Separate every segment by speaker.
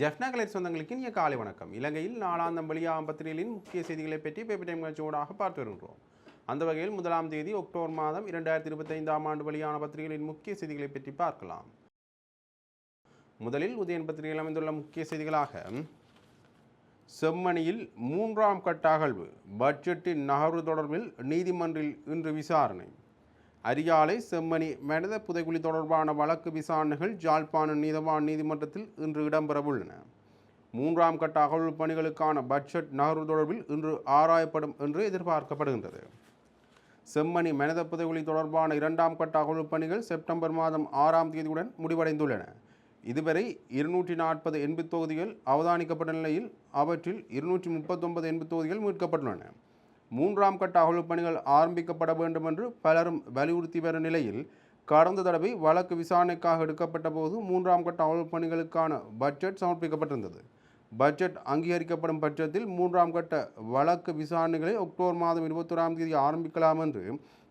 Speaker 1: ஜெஃப்னா கலை சொந்தங்களுக்கு இனிய காலை வணக்கம். இலங்கையில் நாளாந்தம் வெளியாகும் ஆம்பத்திரிகளின் முக்கிய செய்திகளை பற்றி பேப்பர் டைம் நிகழ்ச்சியோடாக பார்த்து வருகின்றோம். அந்த வகையில் முதலாம் தேதி அக்டோபர் மாதம் இரண்டாயிரத்தி இருபத்தைந்தாம் ஆண்டு வெளியான பத்திரிகைகளின் முக்கிய செய்திகளை பற்றி பார்க்கலாம். முதலில் உதயன் பத்திரிகையில் அமைந்துள்ள முக்கிய செய்திகளாக செம்மணியில் மூன்றாம் கட்ட அகழ்வு பட்ஜெட்டின் நகர்வு தொடர்பில் நீதிமன்றில் இன்று விசாரணை. அரியாலை செம்மணி மனித புதைகுழி தொடர்பான வழக்கு விசாரணைகள் ஜாழ்ப்பாணம் நீதவான் நீதிமன்றத்தில் இன்று இடம்பெறவுள்ளன. மூன்றாம் கட்ட அகழ்வு பணிகளுக்கான பட்ஜெட் நகர்வு தொடர்பில் இன்று ஆராயப்படும் என்று எதிர்பார்க்கப்படுகின்றது. செம்மணி மனித புதைகுழி தொடர்பான இரண்டாம் கட்ட அகழ்வு பணிகள் செப்டம்பர் மாதம் ஆறாம் தேதியுடன் முடிவடைந்துள்ளன. இதுவரை இருநூற்றி நாற்பது எண்பு தொகுதிகள் அவதானிக்கப்பட்ட நிலையில் அவற்றில் இருநூற்றி முப்பத்தொன்பது எண்பு தொகுதிகள் மீட்கப்பட்டுள்ளன. மூன்றாம் கட்ட அகழ்வுப் பணிகள் ஆரம்பிக்கப்பட வேண்டும் என்று பலரும் வலியுறுத்தி வரும் நிலையில் கடந்த தடவை வழக்கு விசாரணைக்காக எடுக்கப்பட்ட போது மூன்றாம் கட்ட அகழ்வுப் பணிகளுக்கான பட்ஜெட் சமர்ப்பிக்கப்பட்டிருந்தது. பட்ஜெட் அங்கீகரிக்கப்படும் பட்சத்தில் மூன்றாம் கட்ட வழக்கு விசாரணைகளை அக்டோபர் மாதம் இருபத்தோராம் தேதி ஆரம்பிக்கலாம் என்று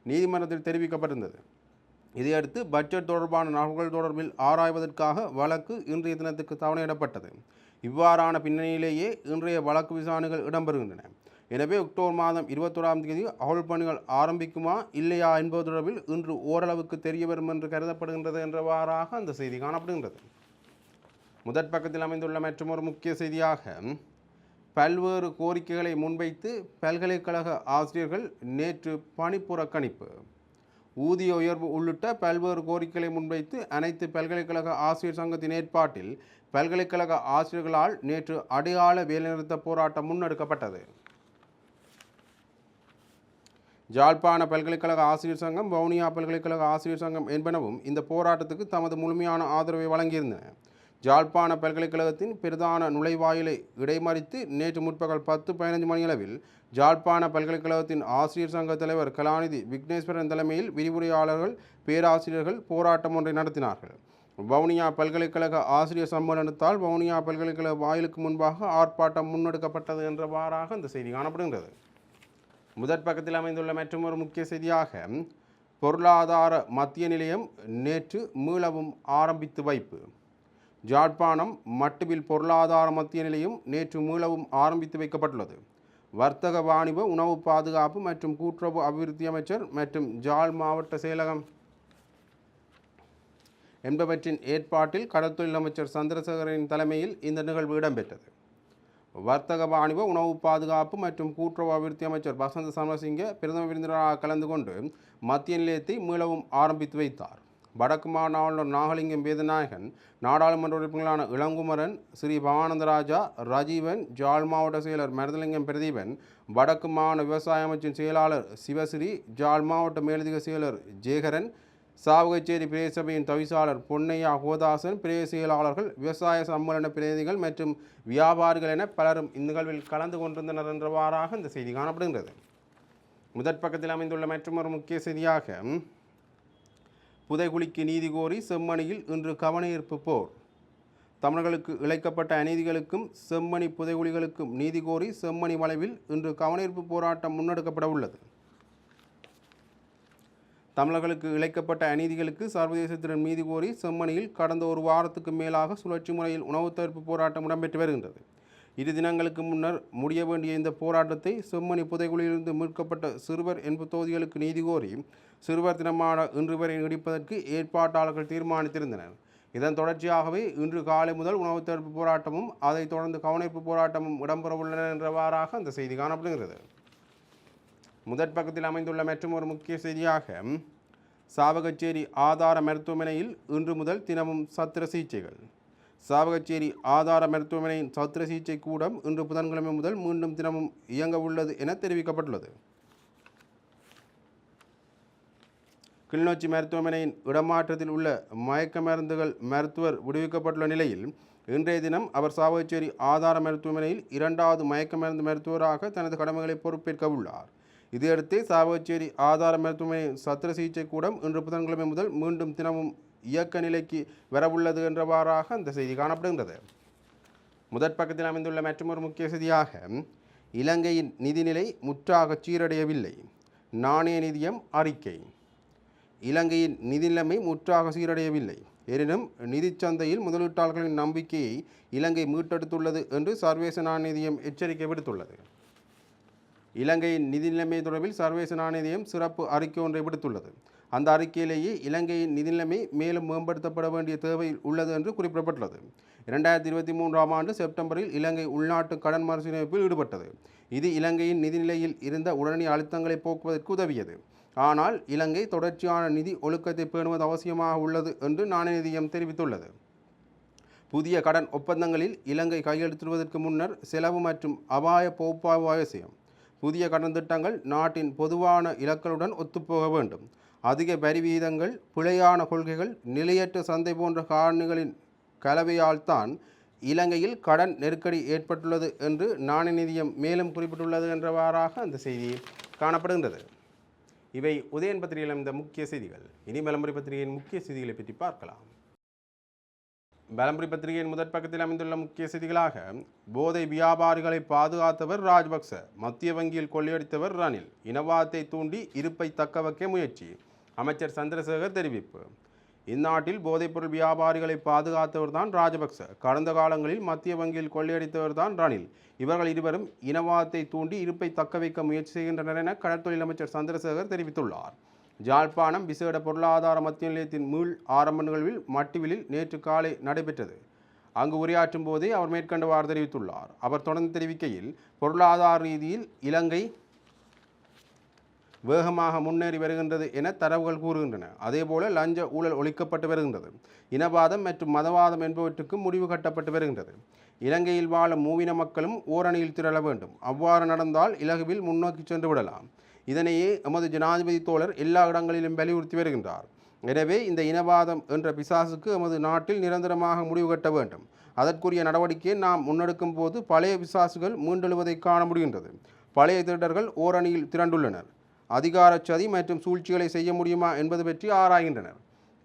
Speaker 1: நீதிமன்றத்தில் தெரிவிக்கப்பட்டிருந்தது. இதையடுத்து பட்ஜெட் தொடர்பான நகல்கள் தொடர்பில் ஆராய்வதற்காக வழக்கு இன்றைய தினத்துக்கு தவணையிடப்பட்டது. இவ்வாறான பின்னணியிலேயே இன்றைய வழக்கு விசாரணைகள் இடம்பெறுகின்றன. எனவே அக்டோபர் மாதம் இருபத்தோராம் தேதி அகல் பணிகள் ஆரம்பிக்குமா இல்லையா என்பது தொடர்பில் இன்று ஓரளவுக்கு தெரிய வரும் என்று கருதப்படுகின்றது என்றவாறாக அந்த செய்தி காணப்படுகின்றது. முதற் பக்கத்தில் அமைந்துள்ள மற்றொரு முக்கிய செய்தியாக பல்வேறு கோரிக்கைகளை முன்வைத்து பல்கலைக்கழக ஆசிரியர்கள் நேற்று பணிப்புறக்கணிப்பு ஊதிய உயர்வு உள்ளிட்ட பல்வேறு கோரிக்கைகளை முன்வைத்து அனைத்து பல்கலைக்கழக ஆசிரியர் சங்கத்தின் ஏற்பாட்டில் பல்கலைக்கழக ஆசிரியர்களால் நேற்று அடையாள வேலைநிறுத்த போராட்டம் முன்னெடுக்கப்பட்டது. ஜாழ்ப்பாண பல்கலைக்கழக ஆசிரியர் சங்கம் வவுனியா பல்கலைக்கழக ஆசிரியர் சங்கம் என்பனவும் இந்த போராட்டத்துக்கு தமது முழுமையான ஆதரவை வழங்கியிருந்தன. ஜாழ்ப்பாண பல்கலைக்கழகத்தின் பிரதான நுழைவாயிலை இடைமறித்து நேற்று முற்பகல் பத்து பதினைந்து மணியளவில் ஜாழ்ப்பாண பல்கலைக்கழகத்தின் ஆசிரியர் சங்க தலைவர் கலாநிதி விக்னேஸ்வரன் தலைமையில் விரிவுரையாளர்கள் பேராசிரியர்கள் போராட்டம் ஒன்றை நடத்தினார்கள். வவுனியா பல்கலைக்கழக ஆசிரியர் சம்மேளனத்தால் வவுனியா பல்கலைக்கழக வாயிலுக்கு முன்பாக ஆர்ப்பாட்டம் முன்னெடுக்கப்பட்டது என்றவாறாக இந்த செய்தி காணப்படுகின்றது. முதற் பக்கத்தில் அமைந்துள்ள மற்றும் ஒரு முக்கிய செய்தியாக பொருளாதார மத்திய நிலையம் நேற்று மீளவும் ஆரம்பித்து வைப்பு. ஜாழ்ப்பாணம் மட்டுவில் பொருளாதார மத்திய நிலையம் நேற்று மீளவும் ஆரம்பித்து வைக்கப்பட்டுள்ளது. வர்த்தக வாணிப உணவு பாதுகாப்பு மற்றும் கூட்டுறவு அபிவிருத்தி அமைச்சர் மற்றும் ஜாழ் மாவட்ட செயலகம் என்பவற்றின் ஏற்பாட்டில் கடற்தொழில் அமைச்சர் சந்திரசேகரின் தலைமையில் இந்த நிகழ்வு இடம்பெற்றது. வர்த்தக வாணிப உணவு பாதுகாப்பு மற்றும் கூட்டுறவு அபிவிருத்தி அமைச்சர் வசந்த சமரசிங்க பிரதம விருந்தினராக கலந்து கொண்டு மத்திய நிலையத்தை மீளவும் ஆரம்பித்து வைத்தார். வடக்கு மாநில ஆளுநர் நாகலிங்கம் வேதநாயகன் நாடாளுமன்ற உறுப்பினர்களான இளங்குமரன் ஸ்ரீ பவானந்தராஜா ராஜீவன் ஜாழ் மாவட்ட செயலர் மருதலிங்கம் பிரதீபன் வடக்கு மாகாண விவசாய அமைச்சின் செயலாளர் சிவஸ்ரீ ஜாழ் மாவட்ட மேலதிக செயலர் ஜேகரன் சாவகச்சேரி பிரதேசபையின் தவிசாளர் பொன்னையா கோதாசன் பிரதேச செயலாளர்கள் விவசாய சம்மேளன பிரதிநிதிகள் மற்றும் வியாபாரிகள் என பலரும் இந்நிகழ்வில் கலந்து கொண்டிருந்தனர் என்றவாறாக இந்த செய்தி காணப்படுகின்றது. முதற் பக்கத்தில் அமைந்துள்ள மற்றொரு முக்கிய செய்தியாக புதைகுலிக்கு நீதி கோரி செம்மணியில் இன்று கவனஈர்ப்பு போர். தமிழர்களுக்கு இழைக்கப்பட்ட அநீதிகளுக்கும் செம்மணி புதைகுலிகளுக்கும் நீதி கோரி செம்மணி வளைவில் இன்று கவனஈர்ப்பு போராட்டம் முன்னெடுக்கப்பட உள்ளது தமிழர்களுக்கு இழைக்கப்பட்ட அநீதிகளுக்கு சர்வதேசத்திடம் மீதி கோரி செம்மணியில் கடந்த ஒரு வாரத்துக்கு மேலாக சுழற்சி முறையில் உணவு தவிர்ப்பு போராட்டம் இடம்பெற்று வருகின்றது. இரு தினங்களுக்கு முன்னர் முடிய வேண்டிய இந்த போராட்டத்தை செம்மணி புதைகுழியிலிருந்து மீட்கப்பட்ட சிறுவர் என்பது தொகுதிகளுக்கு நீதி கோரி சிறுவர் தினமான இன்று வரை நீடிப்பதற்கு ஏற்பாட்டாளர்கள் தீர்மானித்திருந்தனர். இதன் தொடர்ச்சியாகவே இன்று காலை முதல் உணவு தடுப்பு போராட்டமும் அதைத் தொடர்ந்து கவனிப்பு போராட்டமும் இடம்பெறவுள்ளன என்றவாறாக அந்த செய்தி காணப்படுகிறது. முதற் பக்கத்தில் அமைந்துள்ள மற்றும் ஒரு முக்கிய செய்தியாக சாவகச்சேரி ஆதார மருத்துவமனையில் இன்று முதல் தினமும் சத்திர சிகிச்சைகள். சாவகச்சேரி ஆதார மருத்துவமனையின் சத்திர சிகிச்சை கூடம் இன்று புதன்கிழமை முதல் மீண்டும் தினமும் இயங்க உள்ளது என தெரிவிக்கப்பட்டுள்ளது. கிளிநொச்சி மருத்துவமனையின் இடமாற்றத்தில் உள்ள மயக்க மருந்துகள் மருத்துவர் விடுவிக்கப்பட்டுள்ள நிலையில் இன்றைய தினம் அவர் சாவகச்சேரி ஆதார மருத்துவமனையில் இரண்டாவது மயக்க மருந்து மருத்துவராக தனது கடமைகளை பொறுப்பேற்க உள்ளார். இதையடுத்து சாவகச்சேரி ஆதார மருத்துவமனை சத்திர சிகிச்சை கூடம் இன்று புதன்கிழமை முதல் மீண்டும் தினமும் இயக்க நிலைக்கு வரவுள்ளது என்றவாறாக அந்த செய்தி காணப்படுகின்றது. முதற் பக்கத்தில் அமைந்துள்ள மற்றொரு முக்கிய செய்தியாக இலங்கையின் நிதிநிலை முற்றாக சீரடையவில்லை. நாணய நிதியம் அறிக்கை. இலங்கையின் நிதி நிலைமை முற்றாக சீரடையவில்லை. எனினும் நிதிச் சந்தையில் முதலீட்டாளர்களின் நம்பிக்கையை இலங்கை மீட்டெடுத்துள்ளது என்று சர்வேச நாணய நிதியம் எச்சரிக்கை விடுத்துள்ளது. இலங்கையின் நிதி நிலைமை தொடர்பில் சர்வதேச நாணயம் சிறப்பு அறிக்கை ஒன்றை விடுத்துள்ளது. அந்த அறிக்கையிலேயே இலங்கையின் நிதி நிலைமை மேலும் மேம்படுத்தப்பட வேண்டிய தேவை உள்ளது என்று குறிப்பிடப்பட்டுள்ளது. இரண்டாயிரத்தி இருபத்தி மூன்றாம் ஆண்டு செப்டம்பரில் இலங்கை உள்நாட்டு கடன் மறுசீரமைப்பில் ஈடுபட்டது. இது இலங்கையின் நிதிநிலையில் இருந்த உடனடி அழுத்தங்களை போக்குவதற்கு உதவியது. ஆனால் இலங்கை தொடர்ச்சியான நிதி ஒழுக்கத்தை பேணுவது அவசியமாக உள்ளது என்று நாணய நிதியம் தெரிவித்துள்ளது. புதிய கடன் ஒப்பந்தங்களில் இலங்கை கையெழுத்திடுவதற்கு முன்னர் செலவு மற்றும் அபாய பகுப்பாய்வு அவசியம் புதிய கடன் திட்டங்கள் நாட்டின் பொதுவான இலக்களுடன் ஒத்துப்போக வேண்டும். அதிக வரி விகிதங்கள் பிழையான கொள்கைகள் நிலையற்ற சந்தை போன்ற காரணிகளின் கலவையால் தான் இலங்கையில் கடன் நெருக்கடி ஏற்பட்டுள்ளது என்று நாணய நிதியம் மேலும் குறிப்பிட்டுள்ளது என்றவாறாக அந்த செய்தி காணப்படுகின்றது. இவை உதயன் பத்திரிகையில் இந்த முக்கிய செய்திகள். இனி மலம்புரி பத்திரிகையின் முக்கிய செய்திகளை பற்றி பார்க்கலாம். பலம்புரி பத்திரிகையின் முதற் பக்கத்தில் அமைந்துள்ள முக்கிய செய்திகளாக போதை வியாபாரிகளை பாதுகாத்தவர் ராஜபக்ச மத்திய வங்கியில் கொள்ளையடித்தவர் ரணில் இனவாதத்தை தூண்டி இருப்பை தக்க வைக்க முயற்சி அமைச்சர் சந்திரசேகர் தெரிவிப்பு. இந்நாட்டில் போதைப்பொருள் வியாபாரிகளை பாதுகாத்தவர் தான் ராஜபக்ச கடந்த காலங்களில் மத்திய வங்கியில் கொள்ளையடித்தவர் தான் ரணில். இவர்கள் இருவரும் இனவாதத்தை தூண்டி இருப்பை தக்க வைக்க முயற்சி செய்கின்றனர் என கடற்தொழில் அமைச்சர் சந்திரசேகர் தெரிவித்துள்ளார். ஜாழ்ப்பாணம் விசேட பொருளாதார மத்திய நிலையத்தின் மீள் ஆரம்ப நிகழ்வில் மட்டுவிலில் நேற்று காலை நடைபெற்றது. அங்கு உரையாற்றும் போதே அவர் மேற்கண்டவாறு தெரிவித்துள்ளார். அவர் தொடர்ந்து தெரிவிக்கையில் பொருளாதார ரீதியில் இலங்கை வேகமாக முன்னேறி வருகின்றது என தரவுகள் கூறுகின்றன. அதேபோல லஞ்ச ஊழல் ஒழிக்கப்பட்டு வருகின்றது. இனவாதம் மற்றும் மதவாதம் என்பவற்றுக்கு முடிவு கட்டப்பட்டு வருகின்றது. இலங்கையில் வாழும் மூவின மக்களும் ஓரணியில் திரள வேண்டும். அவ்வாறு நடந்தால் இலகுவில் முன்னோக்கி சென்று விடலாம். இதனையே எமது ஜனாதிபதி தோழர் எல்லா இடங்களிலும் வலியுறுத்தி வருகின்றார். எனவே இந்த இனவாதம் என்ற பிசாசுக்கு எமது நாட்டில் நிரந்தரமாக முடிவு கட்ட வேண்டும். அதற்குரிய நடவடிக்கையை நாம் முன்னெடுக்கும் போது பழைய பிசாசுகள் மீண்டெழுவதை காண முடிகின்றது. பழைய திருடர்கள் ஓரணியில் திரண்டுள்ளனர். அதிகாரச்சதி மற்றும் சூழ்ச்சிகளை செய்ய முடியுமா என்பது பற்றி ஆராய்கின்றனர்.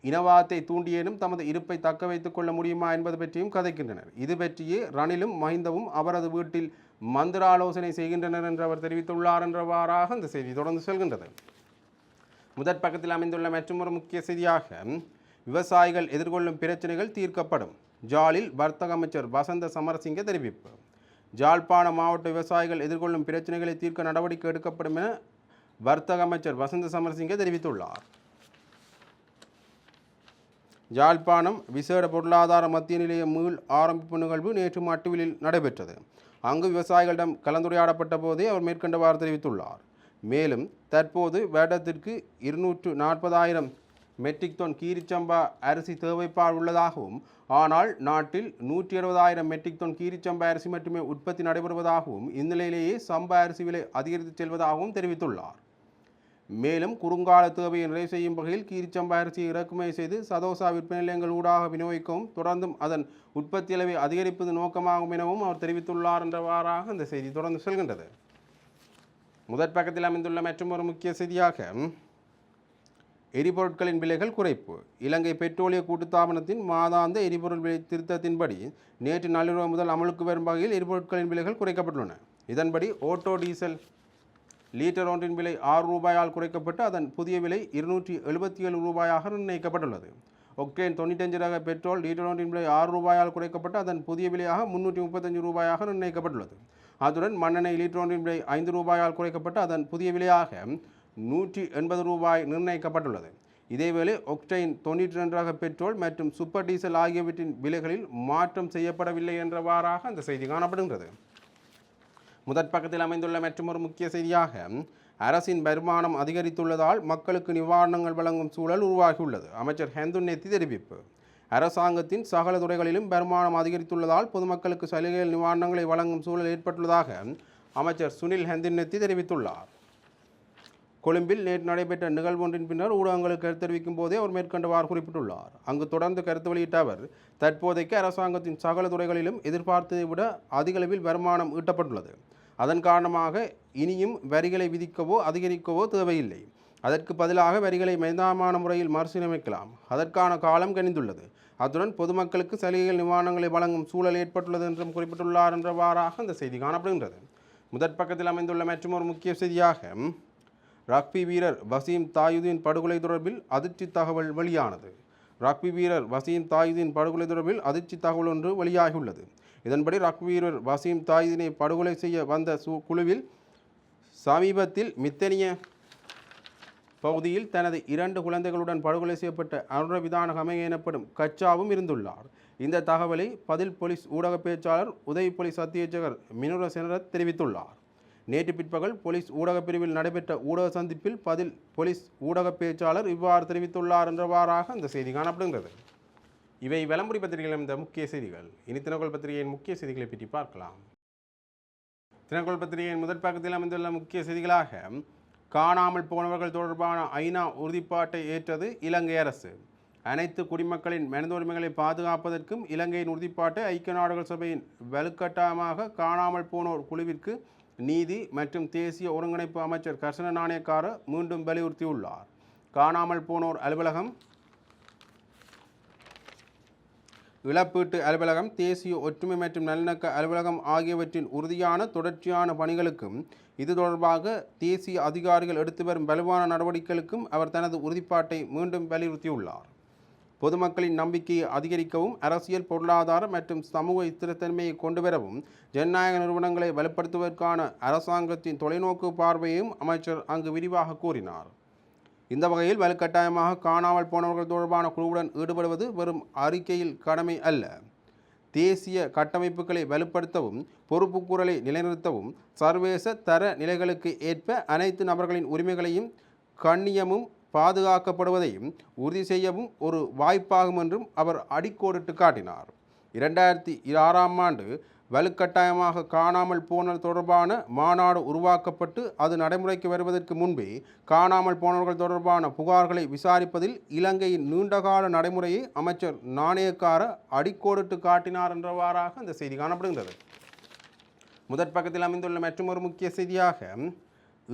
Speaker 1: இனவாதத்தை தூண்டியேனும் தமது இருப்பை தக்க வைத்துக் கொள்ள முடியுமா என்பது பற்றியும் கதைக்கின்றனர். இது பற்றியே ரணிலும் மஹிந்தவும் அவரது வீட்டில் மந்திர ஆலோசனை செய்கின்றனர் என்று அவர் தெரிவித்துள்ளார் என்றவாறாக இந்த செய்தி தொடர்ந்து செல்கின்றது. முதற் பக்கத்தில் அமைந்துள்ள மற்றொரு முக்கிய செய்தியாக விவசாயிகள் எதிர்கொள்ளும் பிரச்சனைகள் தீர்க்கப்படும். ஜாலில் வர்த்தக அமைச்சர் வசந்த சமரசிங்க தெரிவிப்பு. ஜாழ்ப்பாண மாவட்ட விவசாயிகள் எதிர்கொள்ளும் பிரச்சனைகளை தீர்க்க நடவடிக்கை எடுக்கப்படும் என வர்த்தக அமைச்சர் வசந்த சமரசிங்க தெரிவித்துள்ளார். யாழ்ப்பாணம் விசேட பொருளாதார மத்திய நிலைய மீள் ஆரம்பிப்பு நிகழ்வு நேற்று மட்டுவிலில் நடைபெற்றது. அங்கு விவசாயிகளிடம் கலந்துரையாடப்பட்ட போதே அவர் மேற்கண்டவாறு தெரிவித்துள்ளார். மேலும் தற்போது வேடத்திற்கு இருநூற்று நாற்பதாயிரம் மெட்ரிக் டன் கீரிச்சம்பா அரிசி தேவைப்பாடு உள்ளதாகவும் ஆனால் நாட்டில் நூற்றி இருபதாயிரம் மெட்ரிக் டன் கீரிச்சம்பா அரிசி மட்டுமே உற்பத்தி நடைபெறுவதாகவும் இந்நிலையிலேயே சம்பா அரிசி விலை அதிகரித்து செல்வதாகவும் தெரிவித்துள்ளார். மேலும் குறுங்கால தேவையை நிறைவு செய்யும் வகையில் கீரிச்சம்பா அரிசியை இறக்குமதி செய்து சதோசா விற்பனை நிலையங்கள் ஊடாக விநியோகிக்கவும் தொடர்ந்தும் அதன் உற்பத்தி அளவை அதிகரிப்பது நோக்கமாகும் எனவும் அவர் தெரிவித்துள்ளார் என்றவாறாக இந்த செய்தி தொடர்ந்து செல்கின்றது. முதற் பக்கத்தில் அமைந்துள்ள மற்றொரு முக்கிய செய்தியாக எரிபொருட்களின் விலைகள் குறைப்பு. இலங்கை பெட்ரோலிய கூட்டுத்தாபனத்தின் மாதாந்த எரிபொருள் விலை திருத்தத்தின்படி நேற்று நள்ளிரவு முதல் அமலுக்கு வரும் வகையில் எரிபொருட்களின் விலைகள் குறைக்கப்பட்டுள்ளன. இதன்படி ஓட்டோ டீசல் லீட்டர் ஒன்றின் விலை ஆறு ரூபாயால் குறைக்கப்பட்டு அதன் புதிய விலை இருநூற்றி எழுபத்தி ஏழு ரூபாயாக நிர்ணயிக்கப்பட்டுள்ளது. ஒக்டேன் தொண்ணூத்தஞ்சு ரக பெட்ரோல் லீட்டர் ஒன்றின் விலை ஆறு ரூபாயால் குறைக்கப்பட்டு அதன் புதிய விலையாக முன்னூற்றி முப்பத்தஞ்சு ரூபாயாக நிர்ணயிக்கப்பட்டுள்ளது. அத்துடன் மண்ணெண்ணெய் லீட்டர் ஒன்றின் விலை ஐந்து ரூபாயால் குறைக்கப்பட்டு அதன் புதிய விலையாக நூற்றி எண்பது ரூபாய் நிர்ணயிக்கப்பட்டுள்ளது. இதேவேளை ஒக்டைன் தொண்ணூற்றி ரெண்டாக பெட்ரோல் மற்றும் சூப்பர் டீசல் ஆகியவற்றின் விலைகளில் மாற்றம் செய்யப்படவில்லை என்றவாறாக அந்த செய்தி காணப்படுகின்றது. முதற் பக்கத்தில் அமைந்துள்ள மற்றொரு முக்கிய செய்தியாக அரசின் வருமானம் அதிகரித்துள்ளதால் மக்களுக்கு நிவாரணங்கள் வழங்கும் சூழல் உருவாகியுள்ளது. அமைச்சர் ஹெந்துன்னெத்தி தெரிவிப்பு. அரசாங்கத்தின் சகல துறைகளிலும் வருமானம் அதிகரித்துள்ளதால் பொதுமக்களுக்கு சலுகைகள் நிவாரணங்களை வழங்கும் சூழல் ஏற்பட்டுள்ளதாக அமைச்சர் சுனில் ஹெந்தின்னெத்தி தெரிவித்துள்ளார். கொழும்பில் நேற்று நடைபெற்ற நிகழ்வு ஒன்றின் பின்னர் ஊடகங்களுக்கு கருத்து தெரிவிக்கும் போதே அவர் மேற்கண்டவாறு குறிப்பிட்டுள்ளார். அங்கு தொடர்ந்து கருத்து வெளியிட்ட அவர் தற்போதைக்கு அரசாங்கத்தின் சகல துறைகளிலும் எதிர்பார்த்ததை விட அதிகளவில் வருமானம் ஈட்டப்பட்டுள்ளது. அதன் காரணமாக இனியும் வரிகளை விதிக்கவோ அதிகரிக்கவோ தேவையில்லை. அதற்கு பதிலாக வரிகளை மைதானமான முறையில் மறுசீரமைக்கலாம். அதற்கான காலம் கணிந்துள்ளது. அத்துடன் பொதுமக்களுக்கு சலுகைகள் நிவாரணங்களை வழங்கும் சூழல் ஏற்பட்டுள்ளது என்றும் குறிப்பிட்டுள்ளார் என்றவாறாக அந்த செய்தி காணப்படுகின்றது. முதற் பக்கத்தில் அமைந்துள்ள மற்றொரு முக்கிய செய்தியாக ரக்பி வீரர் வசீம் தாயுதீன் படுகொலை தொடர்பில் அதிர்ச்சி தகவல் வெளியானது. ரக்பி வீரர் வசீம் தாயுதீன் படுகொலை தொடர்பில் அதிர்ச்சி தகவல் ஒன்று வெளியாகியுள்ளது. இதன்படி ரக்பி வீரர் வசீம் தாயுதீனை படுகொலை செய்ய வந்த சு குழுவில் சமீபத்தில் மித்தனிய பகுதியில் தனது இரண்டு குழந்தைகளுடன் படுகொலை செய்யப்பட்ட அனுரவிதான கமைய எனப்படும் கச்சாவும் இருந்துள்ளார். இந்த தகவலை பதில் போலீஸ் ஊடக பேச்சாளர் உதவி போலீஸ் அத்தியட்சகர் மினுர செனரத் தெரிவித்துள்ளார். நேற்று பிற்பகல் போலீஸ் ஊடகப் பிரிவில் நடைபெற்ற ஊடக சந்திப்பில் பதில் போலீஸ் ஊடக பேச்சாளர் இவ்வாறு தெரிவித்துள்ளார் என்றவாறாக இந்த செய்தி காணப்படுகிறது இவை விளம்பரி பத்திரிகையில் இந்த முக்கிய செய்திகள். இனி தினகோல் பத்திரிகையின் முக்கிய செய்திகளை பற்றி பார்க்கலாம். தினகோல் பத்திரிகையின் முதற் பக்கத்தில் அமைந்துள்ள முக்கிய செய்திகளாக காணாமல் போனவர்கள் தொடர்பான ஐநா உறுதிப்பாட்டை ஏற்றது இலங்கை அரசு. அனைத்து குடிமக்களின் மனித உரிமைகளை பாதுகாப்பதற்கும் இலங்கையின் உறுதிப்பாட்டை ஐக்கிய நாடுகள் சபையின் வலுக்கட்டாயமாக காணாமல் போனோர் குழுவிற்கு நீதி மற்றும் தேசிய ஒருங்கிணைப்பு அமைச்சர் கர்சன நாணயக்கார மீண்டும் வலியுறுத்தியுள்ளார். காணாமல் போனோர் அலுவலகம். இழப்பீட்டு அலுவலகம் தேசிய ஒற்றுமை மற்றும் நல்லிணக்க அலுவலகம் ஆகியவற்றின் உறுதியான தொடர்ச்சியான பணிகளுக்கும் இது தொடர்பாக தேசிய அதிகாரிகள் எடுத்து வரும் வலுவான நடவடிக்கைகளுக்கும் அவர் தனது உறுதிப்பாட்டை மீண்டும் வலியுறுத்தியுள்ளார். பொதுமக்களின் நம்பிக்கையை அதிகரிக்கவும் அரசியல் பொருளாதார மற்றும் சமூக ஸ்திரத்தன்மையை கொண்டுவரவும் ஜனநாயக நிறுவனங்களை வலுப்படுத்துவதற்கான அரசாங்கத்தின் தொலைநோக்கு பார்வையையும் அமைச்சர் அங்கு விரிவாக கூறினார். இந்த வகையில் வலுக்கட்டாயமாக காணாமல் போனவர்கள் தொடர்பான குழுவுடன் ஈடுபடுவது வெறும் அறிக்கையில் கடமை அல்ல. தேசிய கட்டமைப்புகளை வலுப்படுத்தவும் பொறுப்புக்கூறலை நிலைநிறுத்தவும் சர்வதேச தர நிலைகளுக்கு ஏற்ப அனைத்து நபர்களின் உரிமைகளையும் கண்ணியமும் பாதுகாக்கப்படுவதையும் உறுதி செய்யவும் ஒரு வாய்ப்பாகும் என்றும் அவர் அடிக்கோடிட்டு காட்டினார். இரண்டாயிரத்தி ஆறாம் ஆண்டு வலுக்கட்டாயமாக காணாமல் போனல் தொடர்பான மாநாடு உருவாக்கப்பட்டு அது நடைமுறைக்கு வருவதற்கு முன்பே காணாமல் போனவர்கள் தொடர்பான புகார்களை விசாரிப்பதில் இலங்கையின் நீண்டகால நடைமுறையை அமைச்சர் நாணயக்கார அடிக்கோடிட்டு காட்டினார் என்றவாறாக இந்த செய்தி காணப்படுகின்றது. முதற் பக்கத்தில் அமைந்துள்ள மற்றொரு முக்கிய செய்தியாக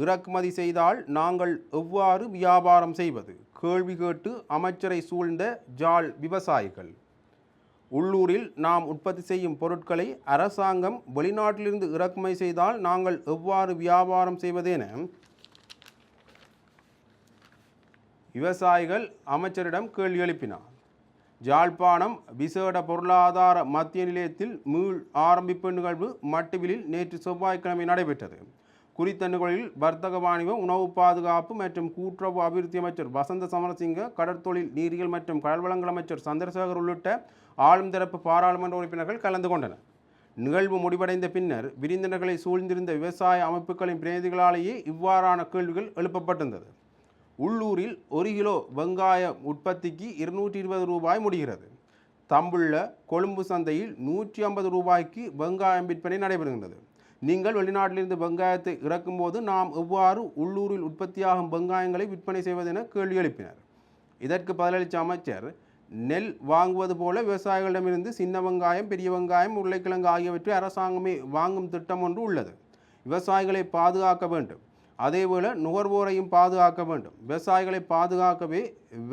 Speaker 1: இறக்குமதி செய்தால் நாங்கள் எவ்வாறு வியாபாரம் செய்வது? கேள்வி கேட்டு அமைச்சரை சூழ்ந்த ஜால் விவசாயிகள். உள்ளூரில் நாம் உற்பத்தி செய்யும் பொருட்களை அரசாங்கம் வெளிநாட்டிலிருந்து இறக்குமதி செய்தால் நாங்கள் எவ்வாறு வியாபாரம் செய்வதென விவசாயிகள் அமைச்சரிடம் கேள்வி எழுப்பினார். ஜாழ்ப்பாணம் விசேட பொருளாதார மத்திய நிலையத்தில் மீள் ஆரம்பிப்பு நிகழ்வு மட்டுவிலில் நேற்று செவ்வாய்க்கிழமை நடைபெற்றது. குறித்த நிகழ்வில் வர்த்தக வாணிபம் உணவு பாதுகாப்பு மற்றும் கூட்டுறவு அபிவிருத்தி அமைச்சர் வசந்த சமரசிங்க கடற்தொழில் நீரியல் மற்றும் கடல்வளங்கள் அமைச்சர் சந்திரசேகர் உள்ளிட்ட ஆளும் தரப்பு பாராளுமன்ற உறுப்பினர்கள் கலந்து கொண்டனர். நிகழ்வு முடிவடைந்த பின்னர் விருந்தினர்களை சூழ்ந்திருந்த விவசாய அமைப்புகளின் பிரதிநிதிகளாலேயே இவ்வாறான கேள்விகள் எழுப்பப்பட்டிருந்தது. உள்ளூரில் ஒரு கிலோ வெங்காயம் உற்பத்திக்கு இருநூற்றி இருபது ரூபாய் முடிகிறது. தம்புள்ள கொழும்பு சந்தையில் நூற்றி ஐம்பது ரூபாய்க்கு வெங்காயம் விற்பனை நடைபெறுகின்றது. நீங்கள் வெளிநாட்டிலிருந்து வெங்காயத்தை இறக்கும்போது நாம் எவ்வாறு உள்ளூரில் உற்பத்தியாகும் வெங்காயங்களை விற்பனை செய்வதென கேள்வி எழுப்பினர். இதற்கு பதிலளித்த அமைச்சர் நெல் வாங்குவது போல விவசாயிகளிடமிருந்து சின்ன வெங்காயம் பெரிய வெங்காயம் உருளைக்கிழங்கு ஆகியவற்றை அரசாங்கமே வாங்கும் திட்டம் ஒன்று உள்ளது. விவசாயிகளை பாதுகாக்க வேண்டும். அதேபோல நுகர்வோரையும் பாதுகாக்க வேண்டும். விவசாயிகளை பாதுகாக்கவே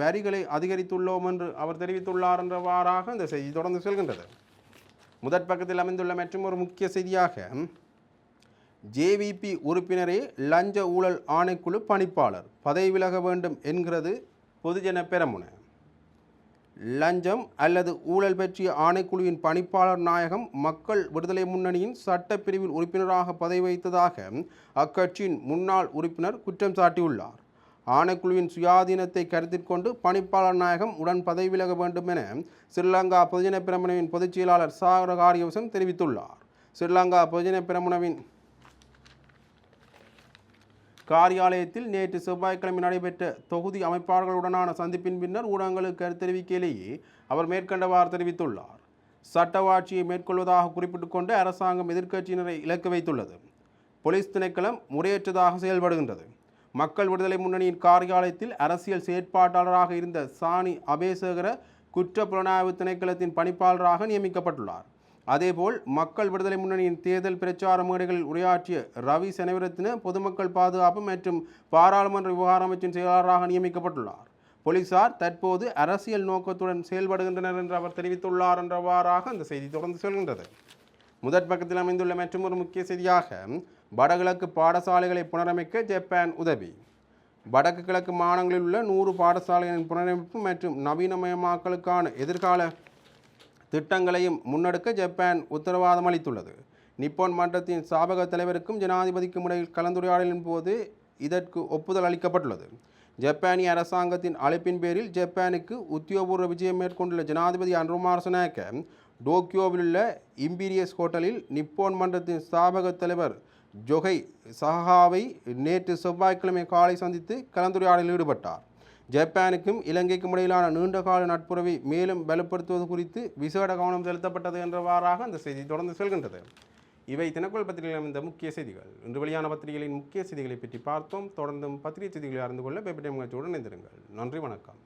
Speaker 1: வரிகளை அதிகரித்துள்ளோம் என்று அவர் தெரிவித்துள்ளார் என்றவாறாக இந்த செய்தி தொடர்ந்து செல்கின்றது. முதற் பக்கத்தில் அமைந்துள்ள மற்றும் ஒரு முக்கிய செய்தியாக ஜேவிபி உறுப்பினரே லஞ்ச ஊழல் ஆணைக்குழு பணிப்பாளர் பதவி விலக வேண்டும் என்கிறது பொதுஜன பெரமுன. லஞ்சம் அல்லது ஊழல் பற்றிய ஆணைக்குழுவின் பணிப்பாளர் நாயகம் மக்கள் விடுதலை முன்னணியின் சட்டப்பிரிவில் உறுப்பினராக பதவி வைத்ததாக அக்கட்சியின் முன்னாள் உறுப்பினர் குற்றம் சாட்டியுள்ளார். ஆணைக்குழுவின் சுயாதீனத்தை கருத்தில் கொண்டு பணிப்பாளர் நாயகம் உடன் பதவி விலக வேண்டும் என ஸ்ரீலங்கா பொதுஜன பிரமுனவின் பொதுச் செயலாளர் சாகர காரியவசம் தெரிவித்துள்ளார். ஸ்ரீலங்கா பொதுஜன பிரமுனவின் காரியாலயத்தில் நேற்று செவ்வாய்க்கிழமை நடைபெற்ற தொகுதி அமைப்பாளர்களுடனான சந்திப்பின் பின்னர் ஊடகங்களுக்கு கருத்து தெரிவிக்கையிலேயே அவர் மேற்கண்டவாறு தெரிவித்துள்ளார். சட்டவாட்சியை மேற்கொள்வதாக குறிப்பிட்டுக் கொண்டு அரசாங்கம் எதிர்க்கட்சியினரை இலக்கு வைத்துள்ளது. போலீஸ் திணைக்களம் முறையற்றதாக செயல்படுகின்றது. மக்கள் விடுதலை முன்னணியின் காரியாலயத்தில் அரசியல் செயற்பாட்டாளராக இருந்த சாணி அபேசகர குற்ற புலனாய்வு திணைக்களத்தின் பணிப்பாளராக நியமிக்கப்பட்டுள்ளார். அதேபோல் மக்கள் விடுதலை முன்னணியின் தேர்தல் பிரச்சார மேடைகளில் உரையாற்றிய ரவி செனவிரத்தின பொதுமக்கள் பாதுகாப்பு மற்றும் பாராளுமன்ற விவகார அமைச்சின் செயலாளராக நியமிக்கப்பட்டுள்ளார். போலீசார் தற்போது அரசியல் நோக்கத்துடன் செயல்படுகின்றனர் என்று அவர் தெரிவித்துள்ளார் என்றவாறாக அந்த செய்தி தொடர்ந்து செல்கின்றது. முதற் பக்கத்தில் அமைந்துள்ள மற்றொரு முக்கிய செய்தியாக வடகிழக்கு பாடசாலைகளை புனரமைக்க ஜப்பான் உதவி. வடக்கு கிழக்கு மாநிலங்களில் உள்ள நூறு பாடசாலைகளின் புனரமைப்பு மற்றும் நவீனமயமாக்கலுக்கான எதிர்கால திட்டங்களையும் முன்னெடுக்க ஜப்பான் உத்தரவாதம் அளித்துள்ளது. நிப்போன் மன்றத்தின் சாபக தலைவருக்கும் ஜனாதிபதிக்கும் இடையில் கலந்துரையாடலின் போது இதற்கு ஒப்புதல் அளிக்கப்பட்டுள்ளது. ஜப்பானிய அரசாங்கத்தின் அழைப்பின் பேரில் ஜப்பானுக்கு உத்தியோகபூர்வ விஜயம் மேற்கொண்டுள்ள ஜனாதிபதி அன்ருமார் சுனாக்க டோக்கியோவில் உள்ள இம்பீரியஸ் ஹோட்டலில் நிப்போன் மன்றத்தின் ஸ்தாபக தலைவர் ஜொகை சஹாவை நேற்று செவ்வாய்க்கிழமை காலை சந்தித்து கலந்துரையாடலில் ஈடுபட்டார். ஜப்பானுக்கும் இலங்கைக்கும் இடையிலான நீண்டகால நட்புறவை மேலும் பலப்படுத்துவது குறித்து விசேட கவனம் செலுத்தப்பட்டது என்றவாறாக அந்த செய்தி தொடர்ந்து செல்கின்றது. இவை தினக்குள் பத்திரிகையில் இந்த முக்கிய செய்திகள். இன்று வெளியான பத்திரிகைகளின் முக்கிய செய்திகளை பற்றி பார்த்தோம். தொடர்ந்தும் பத்திரிகை செய்திகளை அறிந்து கொள்ள பேப்பர் நிகழ்ச்சியுடன் இணைந்திருங்கள். நன்றி வணக்கம்.